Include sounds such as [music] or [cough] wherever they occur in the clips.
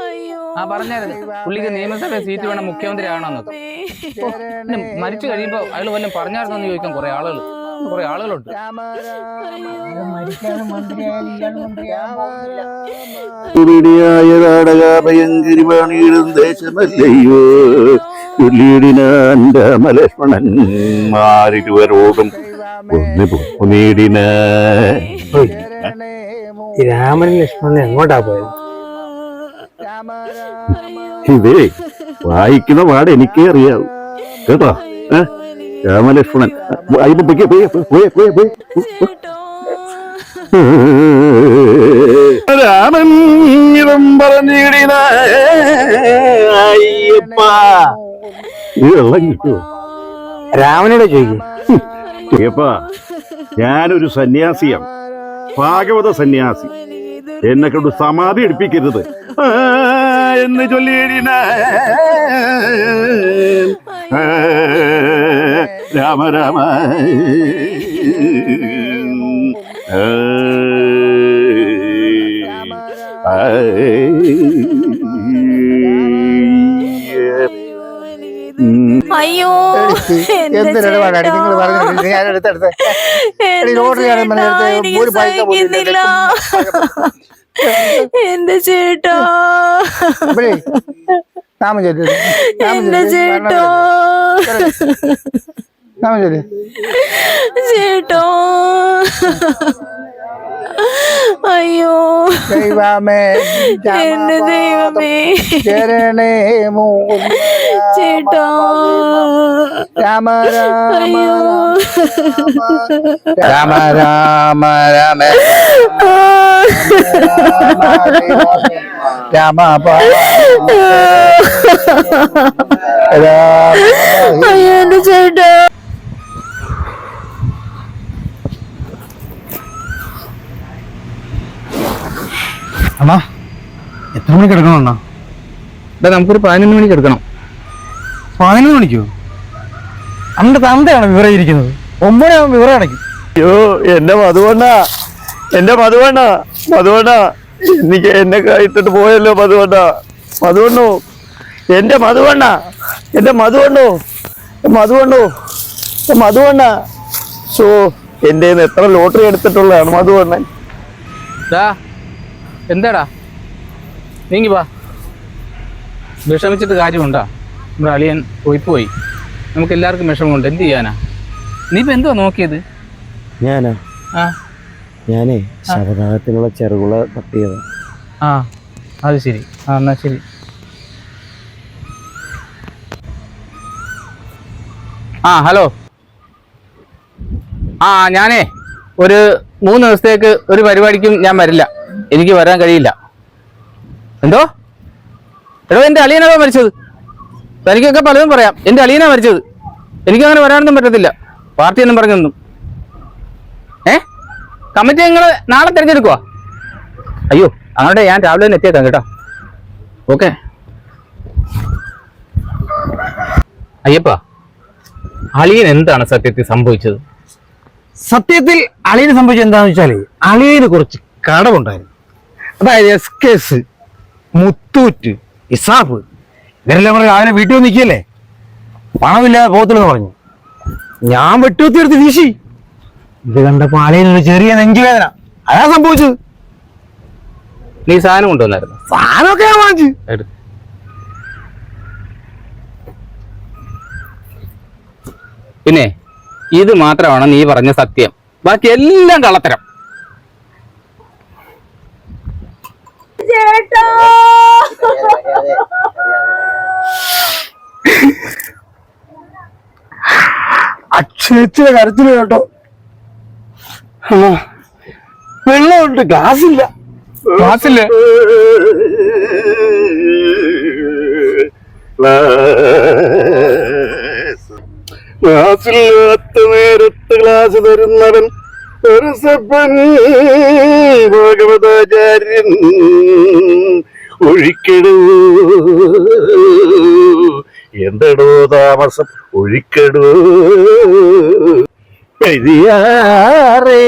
അയ്യോ. ആ പറഞ്ഞായിരുന്നു. പുള്ളിക്ക് നിയമസഭ സീറ്റ് വേണം മുഖ്യമന്ത്രി ആവണമെന്നൊക്കെ മരിച്ചു കഴിയുമ്പോ അയാൾ വല്ലതും പറഞ്ഞായിരുന്നു എന്ന് ചോദിക്കാൻ കുറെ ആളുകൾ കുറെ ആളുകളുണ്ട്. കുടിയായ നാടകാഭയങ്കരി വാണിയിടും ദേശമല്ലയോ ചൊല്ലിയിടിനാൻ രാമലക്ഷ്മണൻ മാരിരുവരോടും ഒന്ന് പൊന്നീടിന ഈ രാമനും ലക്ഷ്മണനും എങ്ങോട്ടാ പോയത്? ഇതേ വായിക്കുന്ന പാട് എനിക്കേ അറിയാവൂ. കേട്ടോ? രാമലക്ഷ്മണൻ. രാമൻ ഇതം പറഞ്ഞിടിന അയ്യപ്പ. ഇത് വെള്ളം കിട്ടുമോ രാമനോട് ചോദിക്കും. ഞാനൊരു സന്യാസിയാണ്. ഭാഗവത സന്യാസി. എന്നെ കൊണ്ട് സമാധി എടുപ്പിക്കരുത്. എന്ന് ആ, രാമ രാമ. ആ, അയ്യോ എന്തിനാണ് നിങ്ങൾ പറഞ്ഞു ഞാൻ എടുത്തെടുത്ത്. എന്റെ ചേട്ടാ, ഒരു പൈസ പോലും. എന്റെ ചേട്ടാ. നാമം എന്റെ നാമം ചേട്ടോ. അയ്യോ ദൈവമേ എന്റെ ദൈവമേ ചരണേ ചേട്ടോ രാമ രാമ അയ്യോ രാമ രാമ രാമ രാമ അയ്യോ എന്റെ ചേട്ടാ അണ്ണാ എത്ര മണിക്ക് എടുക്കണം അണ്ണാ ഇതാ നമുക്കൊരു പതിനൊന്ന് മണിക്ക് എടുക്കണം പതിനൊന്ന് മണിക്കോ? അന്റെ തന്തയാണ് വിവരം ഇരിക്കുന്നത്. ഒമ്പതാകുമ്പോൾ വിവരം അടയ്ക്കും. അയ്യോ എന്റെ മധുവണ്ണ എന്റെ മധുവണ്ണ മധുവണ്ണ എനിക്ക് എന്നെ ഇട്ടിട്ട് പോയല്ലോ മധുവണ്ണ. മധുവണ്ണു എന്റെ മധുവണ്ണ എന്റെ മധുവണ്ണു മധുവണ്ണു മധുവണ്ണ. സോ എന്റെ എത്ര ലോട്ടറി എടുത്തിട്ടുള്ളതാണ് മധുവണ്ണൻ. ദാ എന്താടാ? നീങ്ങി വാ. വിഷമിച്ചിട്ട് കാര്യമുണ്ടാ. നമ്മുടെ അളിയൻ പോയി പോയി നമുക്ക് എല്ലാവർക്കും വിഷമമുണ്ട്. എന്ത് ചെയ്യാനാ? നീ ഇപ്പൊ എന്തുവാ നോക്കിയത്? ഞാനാ. ആ. ഞാനേ ശവദാഹത്തിനുള്ള ചെറുകുള തട്ടിയത്. ആ. അത് ശരി. ആ എന്നാ ശരി. ആ ഹലോ. ആ ഞാനേ ഒരു മൂന്ന് ദിവസത്തേക്ക് ഒരു പരിപാടിക്കും ഞാൻ വരില്ല. എനിക്ക് വരാൻ കഴിയില്ല. എന്തോ? എടോ എന്റെ അളിയനാണോ മരിച്ചത്? തനിക്കൊക്കെ പലതും പറയാം. എന്റെ അളിയനാ മരിച്ചത്. എനിക്കങ്ങനെ വരാനൊന്നും പറ്റത്തില്ല. പാർട്ടി ഒന്നും പറഞ്ഞൊന്നും ഏ? കമ്മിറ്റി നിങ്ങൾ നാളെ തിരഞ്ഞെടുക്കുക അയ്യോ അങ്ങോട്ട് ഞാൻ രാവിലെ തന്നെ എത്തിയേക്കാം കേട്ടോ. ഓക്കെ. അയ്യപ്പ അളിയൻ എന്താണ് സത്യത്തിൽ സംഭവിച്ചത്? സത്യത്തിൽ അളിയന് സംഭവിച്ചത് എന്താണെന്ന് വെച്ചാൽ അളിയന് കുറച്ച് കടമുണ്ടായിരുന്നു അതായത് എസ് കേസ് മുത്തൂറ്റ് ഇസാഫ്. ഇവരെല്ലാം കൂടെ രാവിലെ വീട്ടിൽ വന്ന് നിൽക്കല്ലേ പണമില്ലാതെ പോകത്തില്ലെന്ന് പറഞ്ഞു. ഞാൻ വെട്ടുകുത്തി എടുത്ത് വീശി. ഇത് കണ്ടപ്പോ ഒരു ചെറിയ നെഞ്ചുവേദന. അതാ സംഭവിച്ചത്. നീ സാധനം കൊണ്ടുവന്നായിരുന്നു? സാധനമൊക്കെ ഞാൻ വാങ്ങിച്ചു. പിന്നെ ഇത് മാത്രമാണ് നീ പറഞ്ഞ സത്യം. ബാക്കി എല്ലാം കള്ളത്തരം. ചേട്ടാ! അക്ഷയച്ചിലെ കരച്ചിൽ കേട്ടോ. ആ, വെള്ളമുണ്ട് ഗ്ലാസ്സില്ല. ഇല്ല ഗ്ലാസില്ലാത്ത നേരത്ത് ഗ്ലാസ് തരുന്നവൻ ഒരു സപ്പൻ ഭാഗവതാചാര്യൻ. ഒഴിക്കടൂ. എന്തടോ താമസം? ഒഴിക്കടൂ. പെരിയാറേ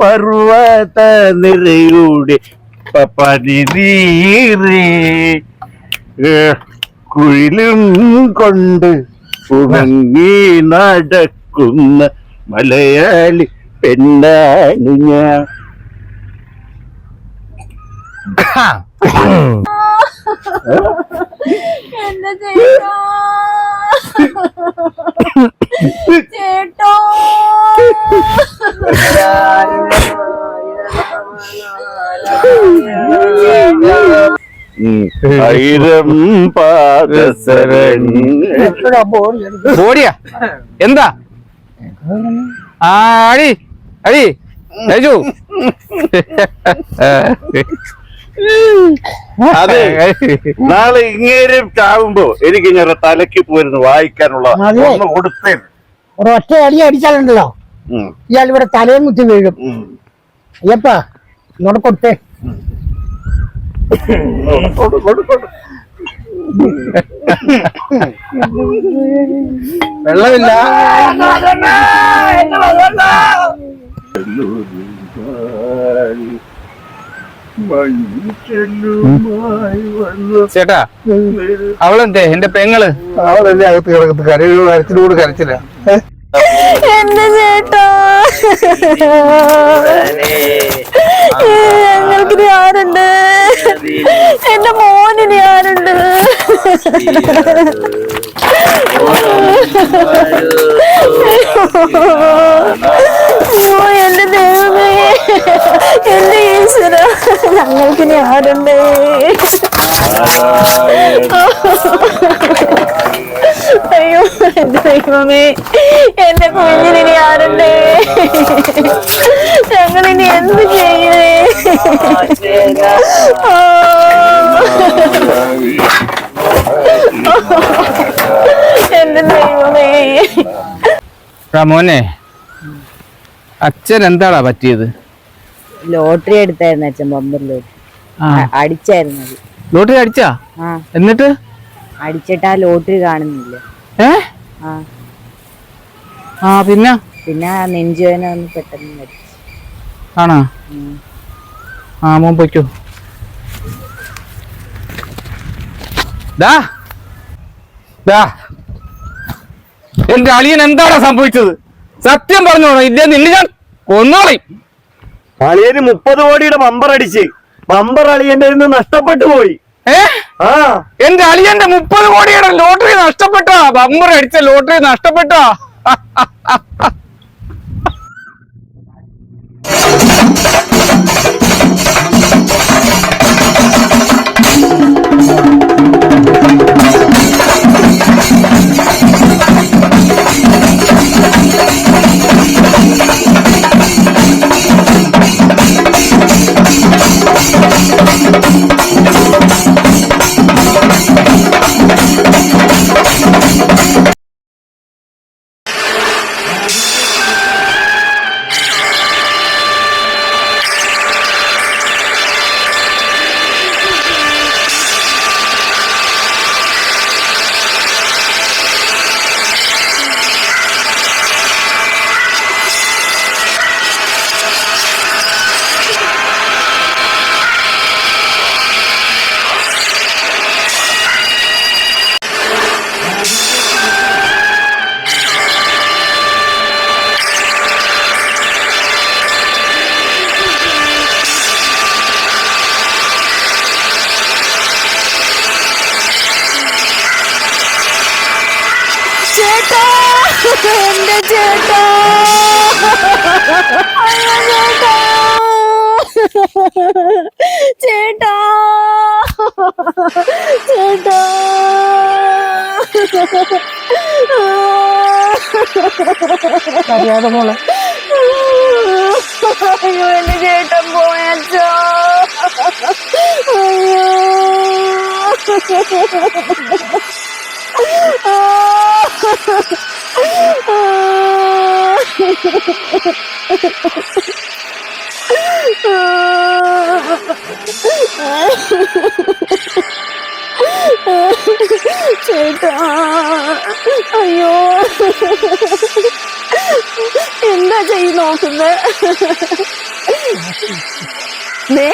പർവത നിരയുടെ പനിനീറേ കുഴിലും കൊണ്ട് ഉണങ്ങി നടക്കുന്ന മലയാളി പെണ്ണാണ് ഞാൻ. എന്റെ ചേട്ടാ. ബോഡിയാ? എന്താ? ആ അടി അടി. രാജു [laughs] അതെ. നാളെ ഇങ്ങേരും ചാവുമ്പോ എനിക്ക് ഇങ്ങനെ തലയ്ക്ക് പോയിരുന്നു വായിക്കാനുള്ള. ഒന്ന് ഒരൊറ്റ അടി അടിച്ചാലുണ്ടല്ലോ. ഇയാൾ ഇവിടെ തലയും കുത്തി വീഴും. അയ്യപ്പാ ഇങ്ങോട്ട് കൊടുത്തേ. കൊടു, കൊടു, കൊടു. വെള്ളമില്ല. ചേട്ടാ അവളെന്തേ? എന്റെ പെങ്ങൾ? അവളല്ലേ അകത്ത് കിടക്കുന്നത്? കരയോ കരച്ചിലോട് കരച്ചില്ല എന്റെ ചേട്ടാ. ഞങ്ങൾക്ക് ആരുണ്ട്? എന്റെ മോനിന് ആരുണ്ട്? എന്റെ ദൈവമേ. എന്റെ ഈശ്വര. ഞങ്ങൾക്കിനി ആരണ്ടേ അയ്യോ എന്റെ ദൈവമേ എന്റെ കുഞ്ഞിനി ഞങ്ങൾ ഇനി എന്ത് ചെയ്യേ? ആ. എന്റെ ദൈവമേ. മോനെ അച്ഛൻ എന്താടാ പറ്റിയത്? ലോട്ടറി എടുത്തായിരുന്നു അച്ഛൻ ബമ്പർ ലോട്ടറി അടിച്ചായിരുന്നു അത്. ലോട്ടറി അടിച്ചാ? എന്നിട്ട്? അടിച്ചിട്ട് ആ ലോട്ടറി കാണുന്നില്ല. ഏ? ആ. പിന്നെ? പിന്നെ നെഞ്ചുവേന ഒന്ന് പെട്ടെന്ന് മരിച്ചു. ആണോ? ആ മോൻ പൊയ്ക്കോ. ദാ. ദാ. എന്റെ അളിയൻ എന്താണ് സംഭവിച്ചത്? സത്യം പറഞ്ഞോളൂ ഇല്ല നിന്നെ ഞാൻ കൊന്നോളി. അളിയന് മുപ്പത് കോടിയുടെ ബമ്പർ അടിച്ച്. ബമ്പർ അളിയന്റെ നിന്ന് നഷ്ടപ്പെട്ടു പോയി. ആ. എന്റെ അളിയന്റെ മുപ്പത് കോടിയുടെ ലോട്ടറി നഷ്ടപ്പെട്ടാ? ബമ്പർ അടിച്ച ലോട്ടറി നഷ്ടപ്പെട്ടോ? [laughs] ചേട്ടാ. ചേട്ടാ. ചേട്ടാ. അറിയാതെ മോളെ. അയ്യോ എന്റെ ചേട്ടൻ പോയച്ചോ. അയ്യോ. ചേട്ടാ അയ്യോ. എന്താ ചെയ്ത് നോക്കുന്നത് ദേ,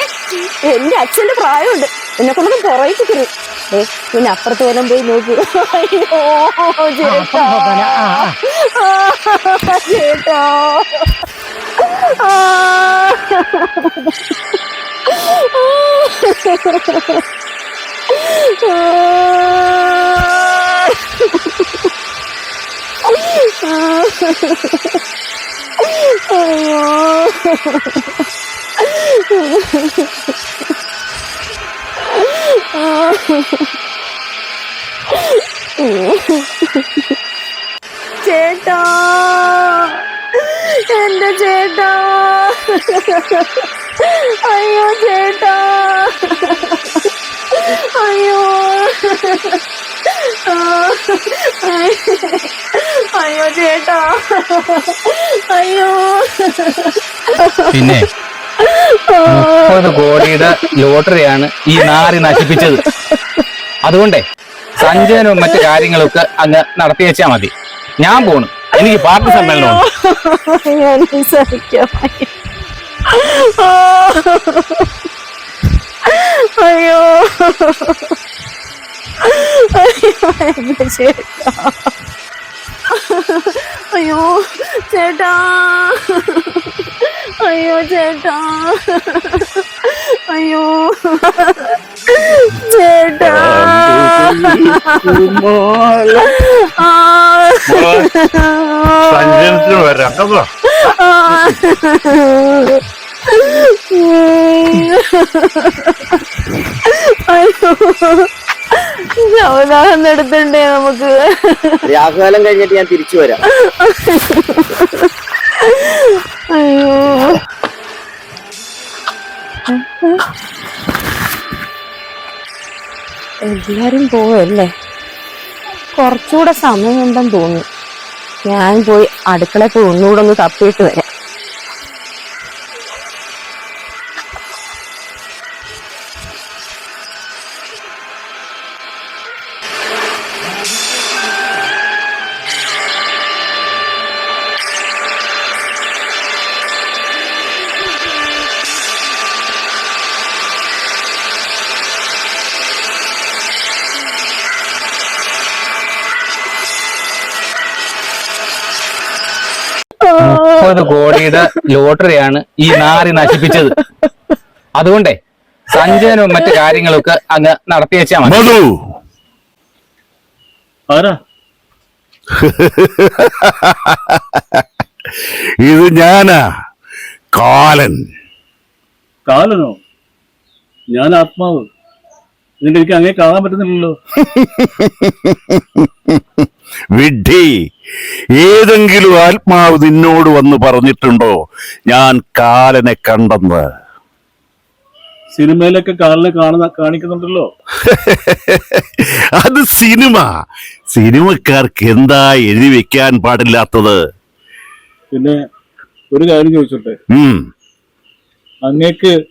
എന്റെ അച്ഛന്റെ പ്രായമുണ്ട്. എന്നെ കൊണ്ടൊന്നും പുറകിക്കരുത് ഏ പിന്നെ അപ്പുറത്ത് വരാൻ പോയി നോക്കൂ. അയ്യോ ചേട്ടാ. ചേട്ടാ. ആ. ചേട്ടാ. എന്റെ ചേട്ടാ. അയ്യോ ചേട്ടാ. അയ്യോ. അയ്യോ ചേട്ടാ. അയ്യോ. പിന്നെ? മുപ്പത് കോടിയുടെ ലോട്ടറിയാണ് ഈ നാറി നശിപ്പിച്ചത്. അതുകൊണ്ടേ സഞ്ജയനും മറ്റു കാര്യങ്ങളൊക്കെ അങ്ങ് നടത്തി വെച്ചാ മതി. ഞാൻ പോണു. എനിക്ക് പാർട്ടി സമ്മേളനം. അയ്യോ. അയ്യോ. ചേട്ടാ. ചേട്ടാ. അയ്യോ. ചേട്ടാ. സഞ്ചനത്തിന് വരാം. കേട്ടോ അവതാരം എടുത്തണ്ടേ നമുക്ക്? രാഹുകാലം കഴിഞ്ഞിട്ട് ഞാൻ തിരിച്ചു വരാം. [laughs] എല്ലാരും പോവല്ലേ? കുറച്ചുകൂടെ സമയമുണ്ടെന്ന് തോന്നുന്നു. ഞാൻ പോയി അടുക്കളയിൽ പോയി ഒന്നുകൂടെ ഒന്ന് തപ്പിയിട്ട് വരാം. മുപ്പത് കോടിയുടെ ലോട്ടറിയാണ് ഈ നാറി നശിപ്പിച്ചത്. അതുകൊണ്ടേ സഞ്ജയനും മറ്റു കാര്യങ്ങളൊക്കെ അങ്ങ് നടത്തി വെച്ചാ മതി. [laughs] ഇത് ഞാനാ കാലൻ. കാലനോ? ഞാൻ ആത്മാവ്. എന്നിട്ട് എനിക്ക് അങ്ങനെ കാണാൻ പറ്റുന്നില്ലല്ലോ. [laughs] വിഡ്ഢി. ഏതെങ്കിലും ആത്മാവ് നിന്നോട് വന്ന് പറഞ്ഞിട്ടുണ്ടോ? ഞാൻ കാലനെ കണ്ടെന്ന്. സിനിമയിലൊക്കെ കാലിനെ കാണുന്ന കാണിക്കുന്നുണ്ടല്ലോ. [laughs] അത് സിനിമ. സിനിമക്കാർക്ക് എന്താ എഴുതി വെക്കാൻ പാടില്ലാത്തത്? പിന്നെ ഒരു കാര്യം ചോദിച്ചോട്ടെ? അങ്ങേക്ക്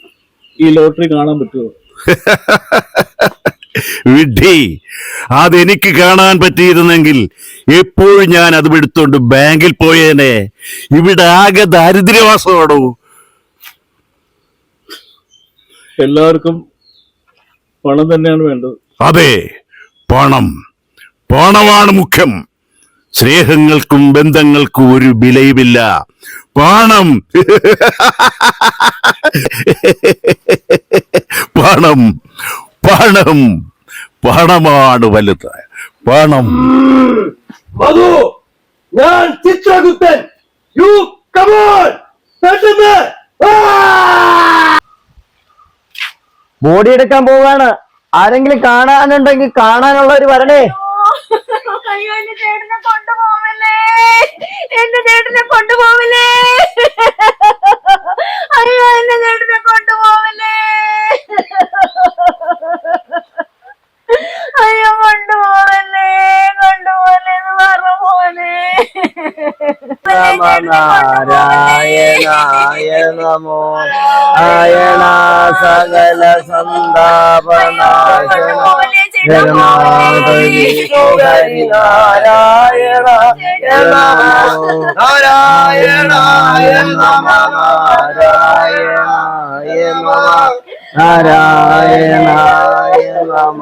ഈ ലോട്ടറി കാണാൻ പറ്റുമോ? [laughs] വിഡ്ഢി അതെനിക്ക് കാണാൻ പറ്റിയിരുന്നെങ്കിൽ എപ്പോഴും ഞാൻ അത് എടുത്തോണ്ട് ബാങ്കിൽ പോയേനെ. ഇവിടെ ആകെ ദാരിദ്ര്യവാസമാണോ? എല്ലാവർക്കും പണം തന്നെയാണ് വേണ്ടത്. അതെ പണം. പണമാണ് മുഖ്യം. സ്നേഹങ്ങൾക്കും ബന്ധങ്ങൾക്കും ഒരു വിലയുമില്ല. പണം. പണം. പണം. പണമാണ് വലുത് പണം. മധു ഞാൻ ചിത്രഗുപ്തൻ. യു കമോൺ പെട്ടെന്ന്. ബോഡി എടുക്കാൻ പോവാണ് ആരെങ്കിലും കാണാനുണ്ടെങ്കിൽ കാണാനുള്ള ഒരു വരണേ അയ്യോ എന്റെ ചേട്ടനെ കൊണ്ടുപോവല്ലേ? എന്റെ ചേട്ടനെ കൊണ്ടുപോവല്ലേ? അയ്യോ എന്റെ ചേട്ടനെ കൊണ്ടുപോവല്ലേ? അയ്യോ നമോ. ആയണ സകല സന്താപനാശന. ായണ നമോ നാരായണ സകല നാരായണായ നമ നാരായണായ നമ